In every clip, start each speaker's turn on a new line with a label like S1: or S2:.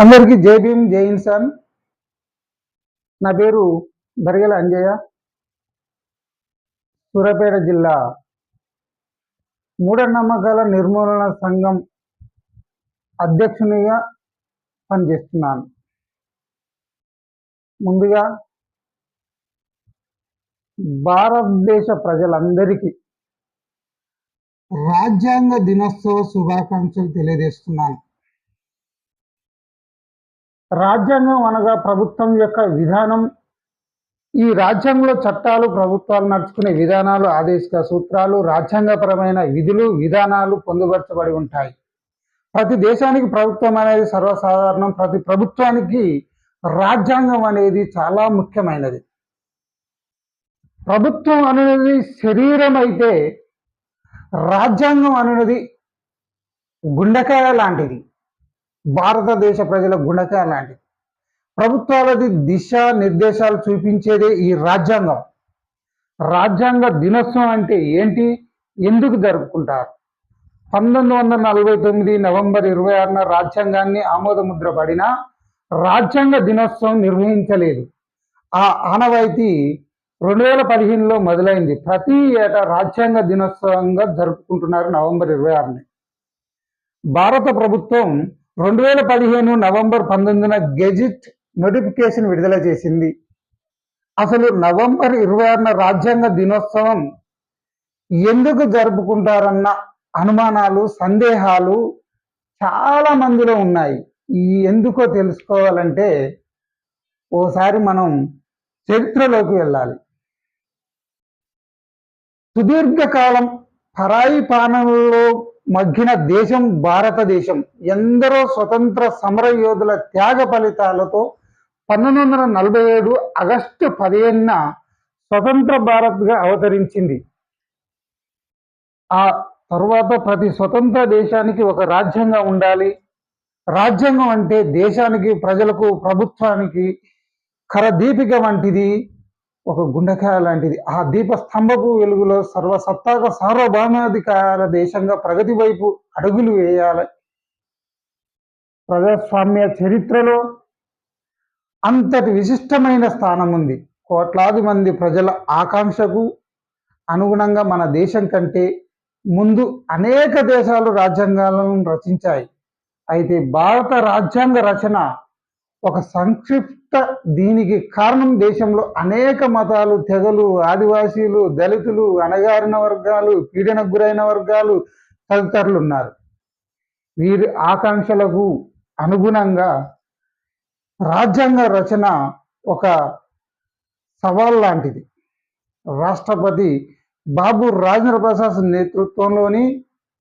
S1: అందరికీ జై భీమ్ జై ఇన్సాన్. నా పేరు బరిగల అంజయ్య. సూర్యాపేట జిల్లా మూఢనమ్మకాల నిర్మూలన సంఘం అధ్యక్షునిగా పనిచేస్తున్నాను. ముందుగా భారతదేశ ప్రజలందరికీ రాజ్యాంగ దినోత్సవ శుభాకాంక్షలు తెలియజేస్తున్నాను. రాజ్యాంగం అనగా ప్రభుత్వం యొక్క విధానం. ఈ రాజ్యాంగంలో చట్టాలు ప్రభుత్వాలు నడుచుకునే విధానాలు ఆదేశిక సూత్రాలు రాజ్యాంగపరమైన విధులు విధానాలు పొందుపరచబడి ఉంటాయి. ప్రతి దేశానికి ప్రభుత్వం అనేది సర్వసాధారణం. ప్రతి ప్రభుత్వానికి రాజ్యాంగం అనేది చాలా ముఖ్యమైనది. ప్రభుత్వం అనేది శరీరం అయితే రాజ్యాంగం అనేది గుండెకాయ లాంటిది. భారతదేశ ప్రజల గుండెకాయ లాంటిది ప్రభుత్వాలది దిశ నిర్దేశాలు చూపించేదే ఈ రాజ్యాంగం. రాజ్యాంగ దినోత్సవం అంటే ఏంటి? ఎందుకు జరుపుకుంటారు? పంతొమ్మిది వందల నలభై తొమ్మిది నవంబర్ ఇరవై ఆరున రాజ్యాంగాన్ని ఆమోదముద్ర పడిన రాజ్యాంగ దినోత్సవం నిర్వహించలేదు. ఆ ఆనవాయితీ రెండు వేల పదిహేనులో మొదలైంది. ప్రతి ఏటా రాజ్యాంగ దినోత్సవంగా జరుపుకుంటున్నారు నవంబర్ ఇరవై ఆరుని. భారత ప్రభుత్వం రెండు వేల పదిహేను నవంబర్ పంతొమ్మిదిన గెజిట్ నోటిఫికేషన్ విడుదల చేసింది. అసలు నవంబర్ ఇరవై ఆరున రాజ్యాంగ దినోత్సవం ఎందుకు జరుపుకుంటారన్న అనుమానాలు సందేహాలు చాలా మందిలో ఉన్నాయి. ఈ ఎందుకో తెలుసుకోవాలంటే ఓసారి మనం చరిత్రలోకి వెళ్ళాలి. సుదీర్ఘకాలం పరాయి పానంలో మగ్గిన దేశం భారతదేశం. ఎందరో స్వతంత్ర సమర యోధుల త్యాగ ఫలితాలతో పంతొమ్మిది వందల నలభై ఏడు ఆగస్టు పదిహేనున స్వతంత్ర భారత్గా అవతరించింది. ఆ తర్వాత ప్రతి స్వతంత్ర దేశానికి ఒక రాజ్యాంగం ఉండాలి. రాజ్యాంగం అంటే దేశానికి ప్రజలకు ప్రభుత్వానికి కరదీపిక వంటిది. ఒక గుండెకాయ లాంటిది. ఆ దీపస్తంభపు వెలుగులో సర్వసత్తాక సార్వభౌమాధికార దేశంగా ప్రగతి వైపు అడుగులు వేయాలి. ప్రజాస్వామ్య చరిత్రలో అంతటి విశిష్టమైన స్థానం ఉంది. కోట్లాది మంది ప్రజల ఆకాంక్షకు అనుగుణంగా మన దేశం కంటే ముందు అనేక దేశాలు రాజ్యాంగాలను రచించాయి. అయితే భారత రాజ్యాంగ రచన ఒక సంక్షిప్త దీనికి కారణం దేశంలో అనేక మతాలు తెగలు ఆదివాసీలు దళితులు అణగారిన వర్గాలు పీడన గురైన వర్గాలు తదితరులు ఉన్నారు వీరి ఆకాంక్షలకు అనుగుణంగా రాజ్యాంగ రచన ఒక సవాల్ లాంటిది. రాష్ట్రపతి బాబు రాజేంద్ర ప్రసాద్ నేతృత్వంలోని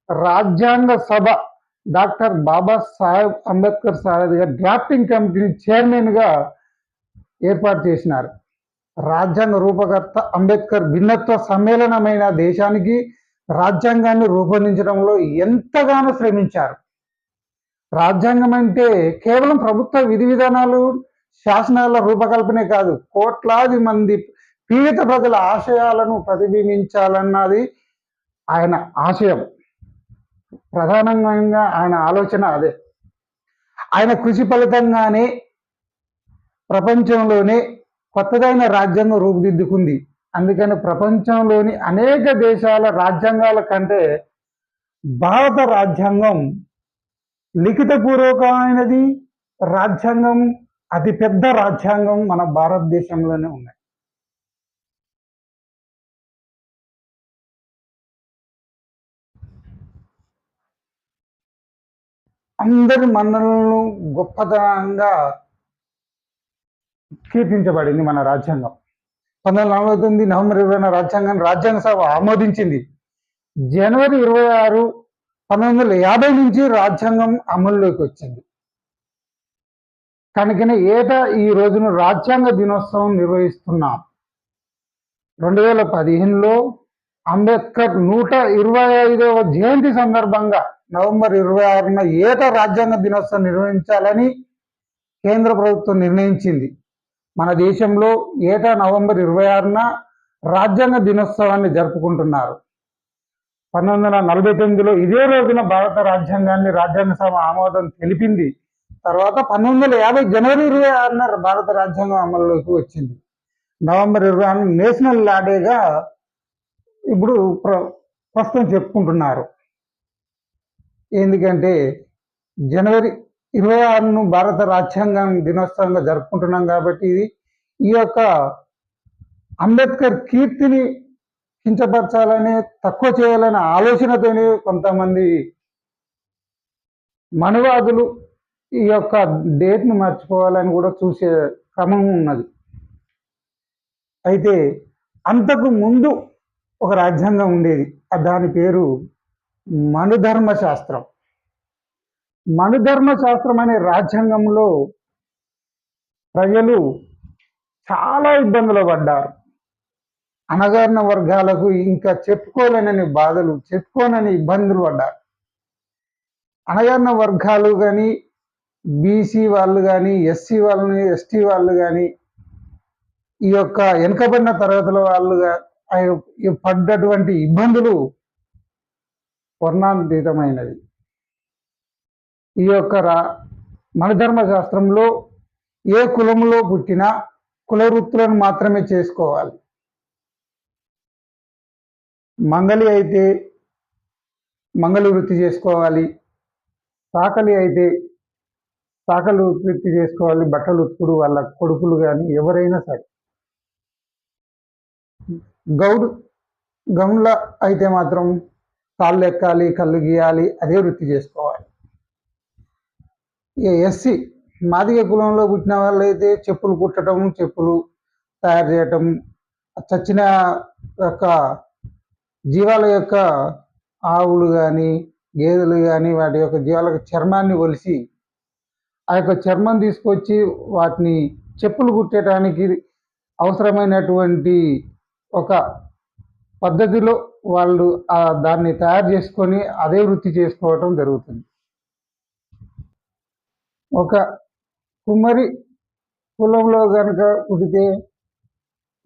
S1: రాజ్యాంగ సభ డాక్టర్ బాబా సాహెబ్ అంబేద్కర్ సారథిగా డ్రాఫ్టింగ్ కమిటీని చైర్మన్గా ఏర్పాటు చేసినారు. రాజ్యాంగ రూపకర్త అంబేద్కర్ భిన్నత్వ సమ్మేళనమైన దేశానికి రాజ్యాంగాన్ని రూపొందించడంలో ఎంతగానో శ్రమించారు. రాజ్యాంగం అంటే కేవలం ప్రభుత్వ విధి విధానాలు శాసనాల రూపకల్పనే కాదు కోట్లాది మంది పీడిత ప్రజల ఆశయాలను ప్రతిబింబించాలన్నది ఆయన ఆశయం. ప్రధానంగా ఆయన ఆలోచన అదే. ఆయన కృషి ఫలితంగానే ప్రపంచంలోనే కొత్తదైన రాజ్యాంగం రూపుదిద్దుకుంది. అందుకని ప్రపంచంలోని అనేక దేశాల రాజ్యాంగాల కంటే భారత రాజ్యాంగం లిఖితపూర్వకమైనది. రాజ్యాంగం అతి పెద్ద రాజ్యాంగం మన భారతదేశంలోనే ఉన్నాయి అందరి మన్నలను గొప్పతనంగా కీర్తించబడింది మన రాజ్యాంగం. పంతొమ్మిది నలభై తొమ్మిది నవంబర్ ఇరవై రాజ్యాంగాన్ని రాజ్యాంగ సభ ఆమోదించింది. జనవరి ఇరవై ఆరు పంతొమ్మిది వందల యాభై నుంచి రాజ్యాంగం అమల్లోకి వచ్చింది. కనుకనే ఏటా ఈ రోజున రాజ్యాంగ దినోత్సవం నిర్వహిస్తున్నాం. రెండు వేల పదిహేనులో అంబేద్కర్ నూట ఇరవై ఐదవ జయంతి సందర్భంగా నవంబర్ ఇరవై ఆరున ఏటా రాజ్యాంగ దినోత్సవం నిర్వహించాలని కేంద్ర ప్రభుత్వం నిర్ణయించింది. మన దేశంలో ఏటా నవంబర్ ఇరవై ఆరున రాజ్యాంగ దినోత్సవాన్ని జరుపుకుంటున్నారు. పంతొమ్మిది వందల నలభై తొమ్మిదిలో ఇదే రోజున భారత రాజ్యాంగాన్ని రాజ్యాంగ సభ ఆమోదం తెలిపింది. తర్వాత పంతొమ్మిది వందల యాభై జనవరి ఇరవై ఆరున భారత రాజ్యాంగం అమల్లోకి వచ్చింది. నవంబర్ ఇరవై ఆరు నేషనల్ లాడేగా ఇప్పుడు ప్ర ప్రస్తుతం చెప్పుకుంటున్నారు. ఎందుకంటే జనవరి ఇరవై ఆరును భారత రాజ్యాంగం దినోత్సవంగా జరుపుకుంటున్నాం కాబట్టి ఇది ఈ యొక్క అంబేద్కర్ కీర్తిని కించపరచాలని తక్కువ చేయాలనే ఆలోచనతోనే కొంతమంది మనువాదులు ఈ యొక్క డేట్ను మర్చిపోవాలని కూడా చూసే క్రమం ఉన్నది. అయితే అంతకు ముందు ఒక రాజ్యాంగం ఉండేది. దాని పేరు మనుధర్మ శాస్త్రం మనుధర్మ శాస్త్రం అనే రాజ్యాంగంలో ప్రజలు చాలా ఇబ్బందులు పడ్డారు. అనగారిన వర్గాలకు ఇంకా చెప్పుకోలేనని బాధలు చెప్పుకోనని ఇబ్బందులు పడ్డారు. అనగారిన వర్గాలు కానీ బీసీ వాళ్ళు కానీ ఎస్సీ వాళ్ళని ఎస్టీ వాళ్ళు కానీ ఈ యొక్క వెనుకబడిన తరగతుల వాళ్ళుగా పడ్డటువంటి ఇబ్బందులు వర్ణాతీతమైనది ఈ యొక్క మన ధర్మశాస్త్రంలో ఏ కులంలో పుట్టినా కుల వృత్తులను మాత్రమే చేసుకోవాలి. మంగలి అయితే మంగళ వృత్తి చేసుకోవాలి. సాకలి అయితే సాకలు వృత్తి చేసుకోవాలి. బట్టలు ఉతుకుడు వాళ్ళ కొడుకులు కానీ ఎవరైనా సరే. గౌడు గౌన్ల అయితే మాత్రం కాళ్ళు ఎక్కాలి కళ్ళు గీయాలి అదే వృత్తి చేసుకోవాలి. ఇక ఎస్సీ మాదిగ కులంలో పుట్టిన వాళ్ళు అయితే చెప్పులు కుట్టడం చెప్పులు తయారు చేయటం చచ్చిన యొక్క జీవాల యొక్క ఆవులు కానీ గేదెలు కానీ వాటి యొక్క జీవాల చర్మాన్ని కొలిసి ఆ యొక్క చర్మం తీసుకొచ్చి వాటిని చెప్పులు కుట్టడానికి అవసరమైనటువంటి ఒక పద్ధతిలో వాళ్ళు దాన్ని తయారు చేసుకొని అదే వృత్తి చేసుకోవటం జరుగుతుంది. ఒక కుమ్మరి కులంలో కనుక పుడితే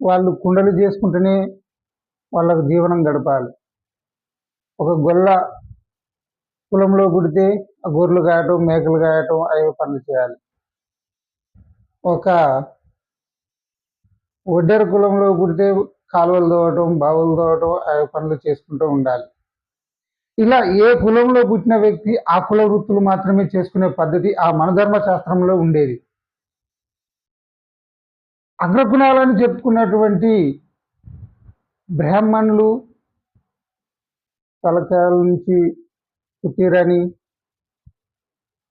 S1: వాళ్ళు కుండలు చేసుకుంటేనే వాళ్ళకు జీవనం గడపాలి. ఒక గొల్ల కులంలో పుడితే ఆ గొర్రెలు కాయటం మేకలు కాయటం అవి పనులు చేయాలి. ఒక ఒడ్డర కులంలో పుడితే కాలువలు తోవటం బావులు తోవటం అవి పనులు చేసుకుంటూ ఉండాలి. ఇలా ఏ కులంలో పుట్టిన వ్యక్తి ఆ కుల వృత్తులు మాత్రమే చేసుకునే పద్ధతి ఆ మనధర్మ శాస్త్రంలో ఉండేది. అగ్రకుణాలని చెప్పుకున్నటువంటి బ్రాహ్మణులు తలకాయల నుంచి పుట్టిరని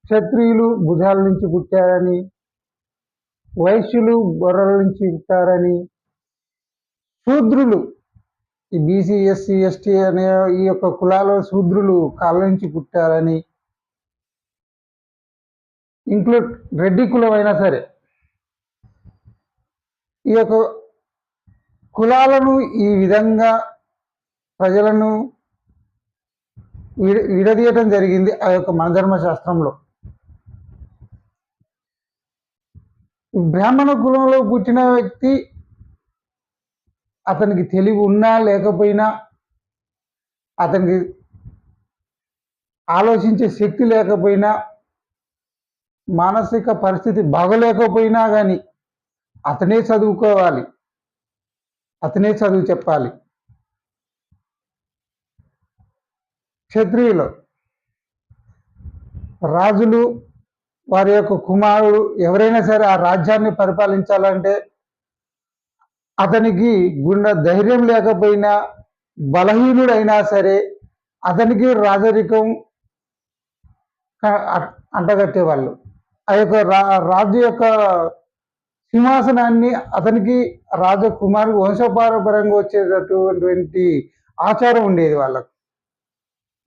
S1: క్షత్రియులు భుజాల నుంచి పుట్టారని వైశ్యులు గొర్రెల నుంచి పుట్టారని శూద్రులు. ఈ బీసీ ఎస్సీ ఎస్టీ అనే ఈ యొక్క కులాల శూద్రులు కాళ్ళ నుంచి పుట్టారని ఇంక్లూడ్ రెడ్డి కులం అయినా సరే. ఈ యొక్క కులాలను ఈ విధంగా ప్రజలను విడ విడదీయటం జరిగింది ఆ యొక్క మనధర్మ శాస్త్రంలో బ్రాహ్మణ కులంలో పుట్టిన వ్యక్తి అతనికి తెలివి ఉన్నా లేకపోయినా అతనికి ఆలోచించే శక్తి లేకపోయినా మానసిక పరిస్థితి బాగలేకపోయినా కానీ అతనే చదువుకోవాలి. అతనే చదువు చెప్పాలి. క్షత్రియులు రాజులు వారి యొక్క కుమారుడు ఎవరైనా సరే ఆ రాజ్యాన్ని పరిపాలించాలంటే అతనికి గుండె ధైర్యం లేకపోయినా బలహీనుడైనా సరే అతనికి రాజరికం అంటగట్టేవాళ్ళు. ఆ యొక్క రా రాజు యొక్క సింహాసనాన్ని అతనికి రాజకుమారు వంశపారపరంగా వచ్చేటటువంటి ఆచారం ఉండేది వాళ్ళకు.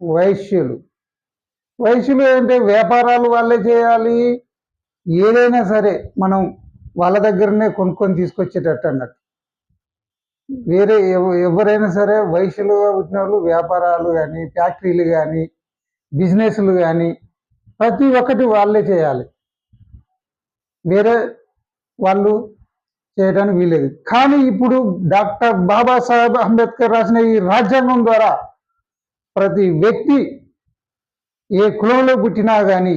S1: వైశ్యులు. వైశ్యులు ఏంటంటే వ్యాపారాలు వాళ్ళే చేయాలి. ఏదైనా సరే మనం వాళ్ళ దగ్గరనే కొనుక్కొని తీసుకొచ్చేటట్టు అన్నట్టు. వేరే ఎవరైనా సరే వయసులుగా పుట్టిన వాళ్ళు వ్యాపారాలు కానీ ఫ్యాక్టరీలు కానీ బిజినెస్లు కానీ ప్రతి ఒక్కటి వాళ్ళే చేయాలి. వేరే వాళ్ళు చేయడానికి వీలేదు కానీ ఇప్పుడు డాక్టర్ బాబాసాహెబ్ అంబేద్కర్ రాసిన ఈ రాజ్యాంగం ద్వారా ప్రతి వ్యక్తి ఏ కులంలో పుట్టినా కానీ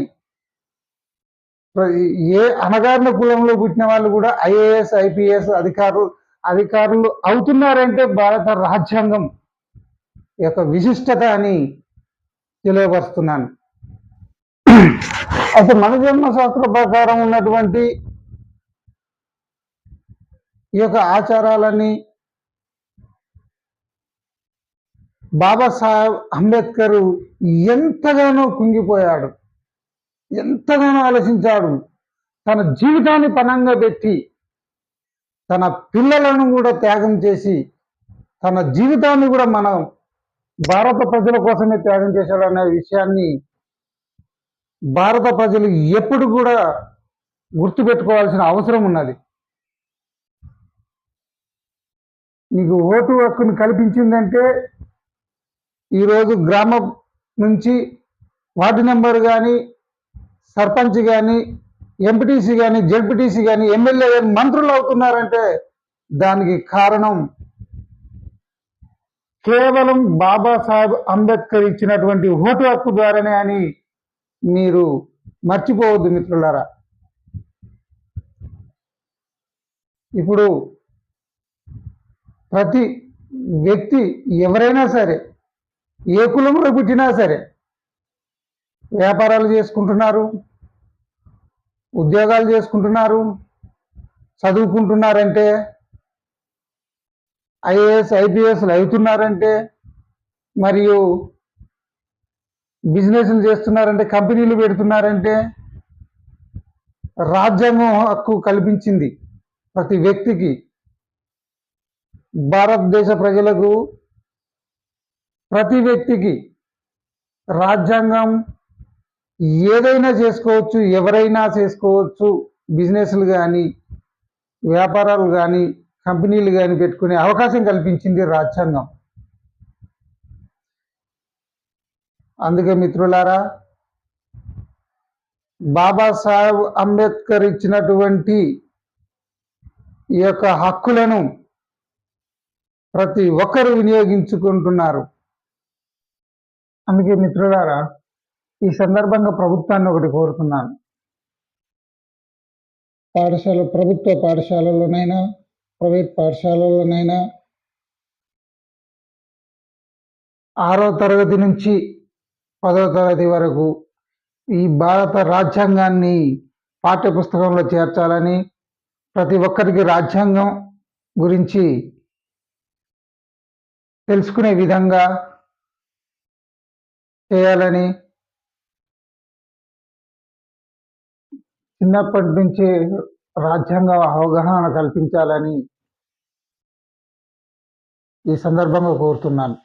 S1: ఏ అనగారిన కులంలో పుట్టిన వాళ్ళు కూడా ఐఏఎస్ ఐపీఎస్ అధికారులు అధికారులు అవుతున్నారంటే భారత రాజ్యాంగం యొక్క విశిష్టత అని తెలియపరుస్తున్నాను. అయితే మన జన్మశాస్త్ర ప్రకారం ఉన్నటువంటి ఈ యొక్క ఆచారాలని బాబాసాహెబ్ అంబేద్కర్ ఎంతగానో కుంగిపోయాడు ఎంతగానో ఆలోచించాడు తన జీవితాన్ని పణంగా పెట్టి తన పిల్లలను కూడా త్యాగం చేసి తన జీవితాన్ని కూడా మనం భారత ప్రజల కోసమే త్యాగం చేశాడు అనే విషయాన్ని భారత ప్రజలు ఎప్పుడు కూడా గుర్తుపెట్టుకోవాల్సిన అవసరం ఉన్నది. మీకు ఓటు హక్కును కల్పించిందంటే ఈరోజు గ్రామం నుంచి వార్డు నెంబర్ కానీ సర్పంచ్ కానీ ఎంపీటీసీ కానీ జడ్పీటీసీ కానీ ఎమ్మెల్యే కానీ మంత్రులు అవుతున్నారంటే దానికి కారణం కేవలం బాబాసాహెబ్ అంబేద్కర్ ఇచ్చినటువంటి ఓటు హక్కు ద్వారానే అని మీరు మర్చిపోవద్దు మిత్రులారా. ఇప్పుడు ప్రతి వ్యక్తి ఎవరైనా సరే ఏ కులంలో పుట్టినా సరే వ్యాపారాలు చేసుకుంటున్నారు ఉద్యోగాలు చేసుకుంటున్నారు చదువుకుంటున్నారంటే ఐఏఎస్ ఐపీఎస్లు అవుతున్నారంటే మరియు బిజినెస్లు చేస్తున్నారంటే కంపెనీలు పెడుతున్నారంటే రాజ్యాంగం హక్కు కల్పించింది ప్రతి వ్యక్తికి. భారతదేశ ప్రజలకు ప్రతి వ్యక్తికి రాజ్యాంగం ఏదైనా చేసుకోవచ్చు ఎవరైనా చేసుకోవచ్చు బిజినెస్లు కానీ వ్యాపారాలు కానీ కంపెనీలు కానీ పెట్టుకునే అవకాశం కల్పించింది రాజ్యాంగం. అందుకే మిత్రులారా బాబాసాహెబ్ అంబేద్కర్ ఇచ్చినటువంటి ఈ యొక్క హక్కులను ప్రతి ఒక్కరు వినియోగించుకుంటున్నారు. అందుకే మిత్రులారా ఈ సందర్భంగా ప్రభుత్వాన్ని ఒకటి కోరుతున్నాను. పాఠశాల ప్రభుత్వ పాఠశాలలోనైనా ప్రైవేట్ పాఠశాలలోనైనా ఆరో తరగతి నుంచి పదో తరగతి వరకు ఈ భారత రాజ్యాంగాన్ని పాఠ్యపుస్తకంలో చేర్చాలని ప్రతి ఒక్కరికి రాజ్యాంగం గురించి తెలుసుకునే విధంగా చేయాలని చిన్నప్పటి నుంచి రాజ్యాంగ అవగాహన కల్పించాలని ఈ సందర్భంగా కోరుతున్నాను.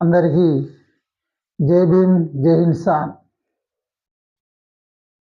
S1: అందరికీ జై భీమ్ జై హింద్ సాన్